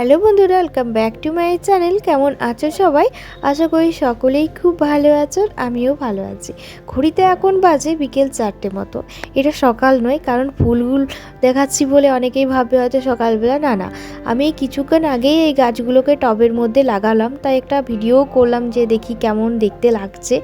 Hello বন্ধুরা welcome back to my channel কেমন আছো সবাই? আশা করি সকলেই খুব ভালো আছো আমিও ভালো আছি। ঘড়িতে এখন বাজে বিকেল চারটে মতো। এটা সকাল নয়, কারণ ফুলগুল দেখাচ্ছি বলে অনেকেই ভাববে হয়তো সকালবেলা। না না, আমি কিছুক্ষণ আগেই এই গাছগুলোকে টবের মধ্যে লাগালাম। তাই একটা ভিডিও করলাম যে দেখি কেমন দেখতে লাগছে।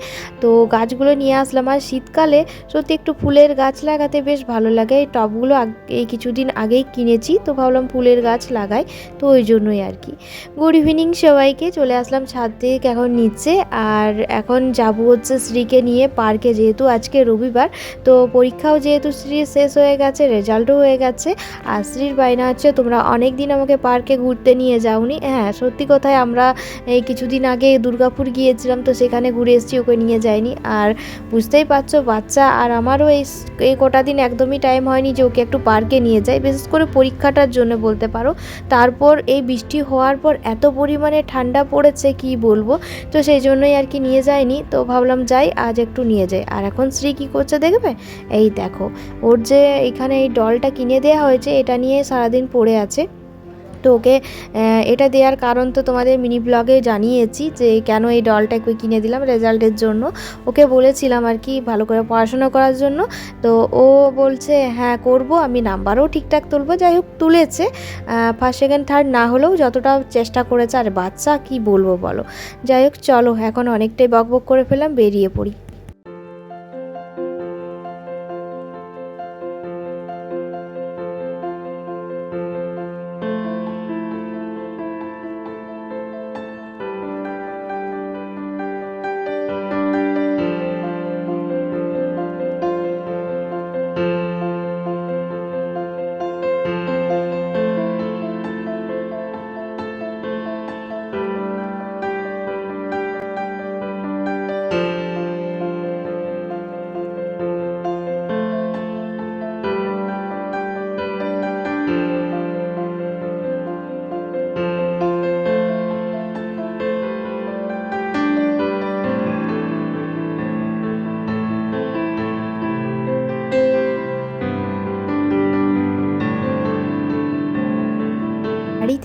তো গাছগুলো নিয়ে আসলাম আর শীতকালে সত্যি একটু ফুলের গাছ লাগাতে বেশ ভালো লাগে। এই টবগুলো এই কিছুদিন আগেই কিনেছি, তো ভাবলাম ফুলের গাছ লাগাই। তো ওই জন্যই আর কি। গুড ইভিনিং সবাইকে, চলে আসলাম ছাদ থেকে এখন নিচে। আর এখন যাব হচ্ছে শ্রীকে নিয়ে পার্কে, যেহেতু আজকে রবিবার। তো পরীক্ষাও যেহেতু শ্রীর শেষ হয়ে গেছে, রেজাল্টও হয়ে গেছে। আর শ্রীর বাইনা হচ্ছে, তোমরা অনেক দিন আমাকে পার্কে ঘুরতে নিয়ে যাওনি। হ্যাঁ সত্যি কথায় আমরা এই কিছুদিন আগে দুর্গাপুর গিয়েছিলাম, তো সেখানে ঘুরে এসেছি, ওকে নিয়ে যাইনি। আর বুঝতেই পারছ, বাচ্চা আর আমারও এই এই কটা দিন একদমই টাইম হয়নি যে ওকে একটু পার্কে নিয়ে যাই। বিশেষ করে পরীক্ষাটার জন্য বলতে পারো। তারপর এই বৃষ্টি হওয়ার পর এত পরিমাণে ঠান্ডা পড়েছে কি বলব? তো সেই জন্যই আর কি নিয়ে যায়নি। তো ভাবলাম যাই, আজ একটু নিয়ে যাই। আর এখন শ্রী কী করছে দেখবে? এই দেখো, ওর যে এখানে এই ডলটা কিনে দেওয়া হয়েছে, এটা নিয়ে সারাদিন পড়ে আছে। তো ওকে এটা দেওয়ার কারণ তো তোমাদের মিনি ব্লগে জানিয়েছি যে কেন এই ডলটা ওকে কিনে দিলাম রেজাল্টের জন্য। ওকে বলেছিলাম আর কি ভালো করে পড়াশোনা করার জন্য। তো ও বলছে হ্যাঁ করব, আমি নাম্বারও ঠিকঠাক তুলবো। যাই হোক, তুলেছে। ফার্স্ট সেকেন্ড থার্ড না হলেও যতটা চেষ্টা করেছে, আর বাচ্চা কি বলব বলো। যাই হোক, চলো, এখন অনেকটাই বকবক করে ফেলাম বেরিয়ে পড়ি।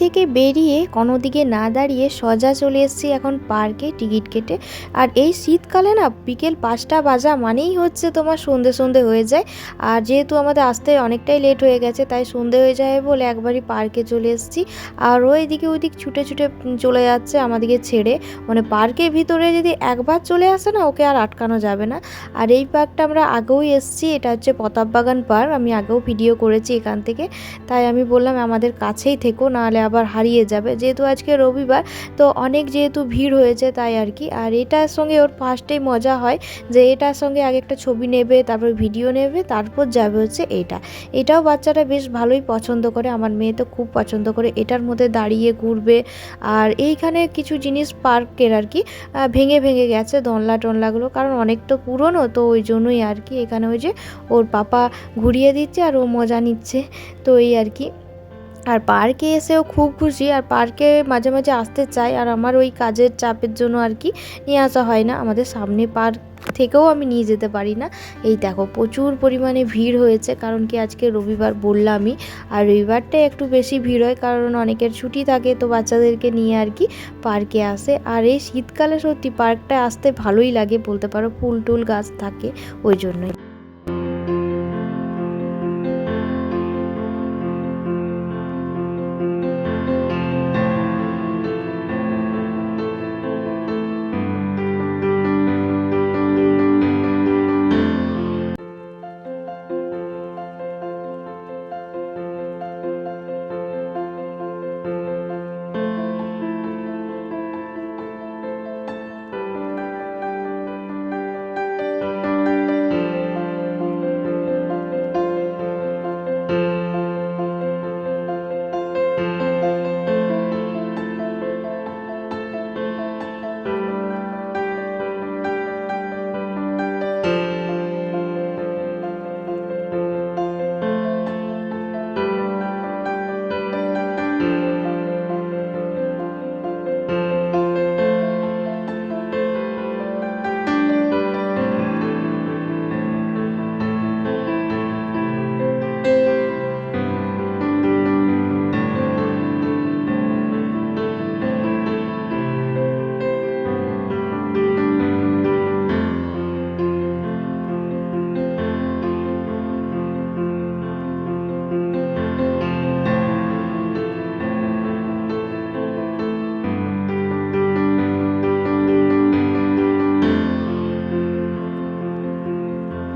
থেকে বেরিয়ে কোনো দিকে না দাঁড়িয়ে সজা চলে এসেছি এখন পার্কে টিকিট কেটে। আর এই শীতকালে না বিকেল পাঁচটা বাজা মানেই হচ্ছে তোমার সন্ধে সন্ধে হয়ে যায়। আর যেহেতু আমাদের আসতে অনেকটাই লেট হয়ে গেছে, তাই সন্ধে হয়ে যায় বলে একবারই পার্কে চলে এসেছি। আর ও এদিকে ওইদিক ছুটে ছুটে চলে যাচ্ছে আমাদেরকে ছেড়ে। মানে পার্কের ভিতরে যদি একবার চলে আসে না, ওকে আর আটকানো যাবে না। আর এই পার্কটা আমরা আগেও এসেছি, এটা হচ্ছে প্রতাপবাগান পার্ক। আমি আগেও ভিডিও করেছি এখান থেকে। তাই আমি বললাম আমাদের কাছেই থেকো, নাহলে আবার হারিয়ে যাবে। যেহেতু আজকে রবিবার, তো অনেক যেহেতু ভিড় হয়েছে তাই আর কি। আর এটার সঙ্গে ওর ফার্স্টেই মজা হয় যে এটার সঙ্গে আগে একটা ছবি নেবে, তারপর ভিডিও নেবে, তারপর যাবে হচ্ছে এটা। এটাও বাচ্চাটা বেশ ভালোই পছন্দ করে, আমার মেয়ে তো খুব পছন্দ করে। এটার মধ্যে দাঁড়িয়ে ঘুরবে। আর এইখানে কিছু জিনিস পার্কের আর কি ভেঙে ভেঙে গেছে দোলনা টোনলাগুলো কারণ অনেক তো পুরনো, তো ওই জন্যই আর কি। এখানে ওই যে ওর পাপা ঘুরিয়ে দিচ্ছে আর ও মজা নিচ্ছে। তো এই আর কি। আর পার্কে এসেও খুব খুশি। আর পার্কে মাঝে মাঝে আসতে চাই। আর আমার ওই কাজের চাপের জন্য আর কি নিয়ে আসা হয় না। আমাদের সামনে পার্ক থেকেও আমি নিয়ে যেতে পারি না। এই দেখো, প্রচুর পরিমাণে ভিড় হয়েছে। কারণ কি আজকে রবিবার বললামই। আর রবিবারটা একটু বেশি ভিড় হয়। কারণ অনেকের ছুটি থাকে তো বাচ্চাদেরকে নিয়ে আর কি পার্কে আসে। আর এই শীতকালে সত্যি পার্কটা আসতে ভালোই লাগে। বলতে পারো ফুল টুল গাছ থাকে, ওই জন্যই।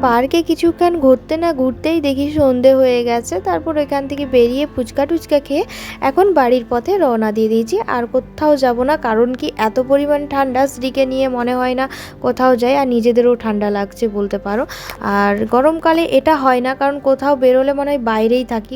পার্কে কিছুক্ষণ ঘুরতে না ঘুরতেই দেখি সন্ধে হয়ে গেছে। তারপর এখান থেকে বেরিয়ে ফুচকা টুচকা খেয়ে এখন বাড়ির পথে রওনা দিয়ে দিয়েছি। আর কোথাও যাব না, কারণ কি এত পরিমাণ ঠান্ডা স্ত্রীকে নিয়ে মনে হয় না কোথাও যাই আর নিজেদেরও ঠান্ডা লাগছে বলতে পারো। আর গরমকালে এটা হয় না, কারণ কোথাও বেরোলে মনে হয় বাইরেই থাকি।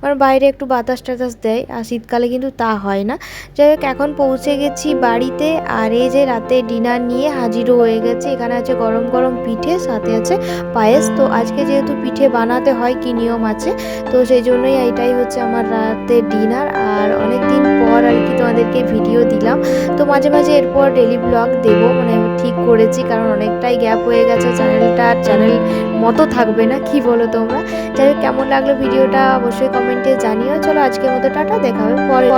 মানে বাইরে একটু বাতাস টাতাস দেয়, আর শীতকালে কিন্তু তা হয় না। যাই হোক, এখন পৌঁছে গেছি বাড়িতে, আর এই যে রাতে ডিনার নিয়ে হাজিরও হয়ে গেছে। এখানে আছে গরম গরম পিঠে, সাথে আছে পায়েস। তো আজকে যেহেতু পিঠে বানাতে হয়, কি নিয়ম আছে? তো সেই জন্যই এইটাই হচ্ছে আমার রাতে ডিনার। আর অনেক দিন পর আর কি তোমাদেরকে ভিডিও দিলাম। তো মাঝে মাঝে এরপর ডেলি ব্লগ দেবো। মানে ঠিক করেছি, কারণ অনেকটাই গ্যাপ হয়ে গেছে চ্যানেলটা চ্যানেল মতো থাকবে না, কি বলো তোমরা? যাই কেমন লাগল ভিডিওটা অবশ্যই কমেন্টে জানিও। চলো আজকের মতো টাটা, দেখা হবে পরে।